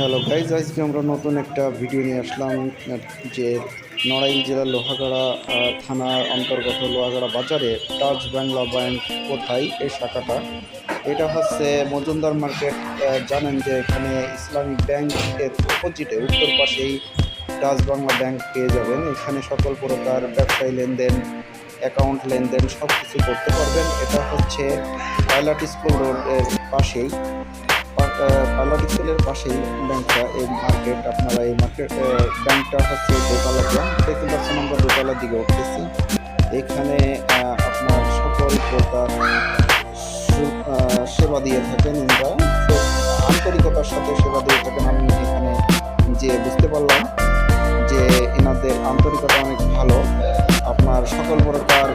Hello guys আজকে আমরা নতুন একটা ভিডিও নিয়ে আসলাম, যে নড়াইল জেলার লোহাগাড়া থানার অন্তর্গত লোহাগাড়া বাজারে টাচ বাংলা ব্যাংক কোথায় এই শাখাটা? এটা হচ্ছে মজুমদার মার্কেট জানেন যে এখানে ইসলামিক ব্যাংকের অপোজিটে উত্তর পাশেই টাচ বাংলা ব্যাংক পেয়ে যাবেন। এখানে সকল প্রকার ব্যবসায়ী লেনদেন অ্যাকাউন্ট লেনদেন সব কিছু করতে পারবেন। এটা হচ্ছে পাইলট স্কুল রোডের পাশেই। পার্লার স্কুলের পাশেই ব্যাংকটা, এই মার্কেট, আপনারা এই মার্কেট ব্যাংকটা হচ্ছে দোতলা ব্যাংক দেখতে পাচ্ছেন আমরা দোতলার দিকে উঠেছি এখানে আপনার সকল প্রকার সেবা দিয়ে থাকেন ইনরা আন্তরিকতার সাথে সেবা দিয়ে থাকেন আমি এখানে যে বুঝতে পারলাম যে এনাদের আন্তরিকতা অনেক ভালো। আপনার সকল প্রকার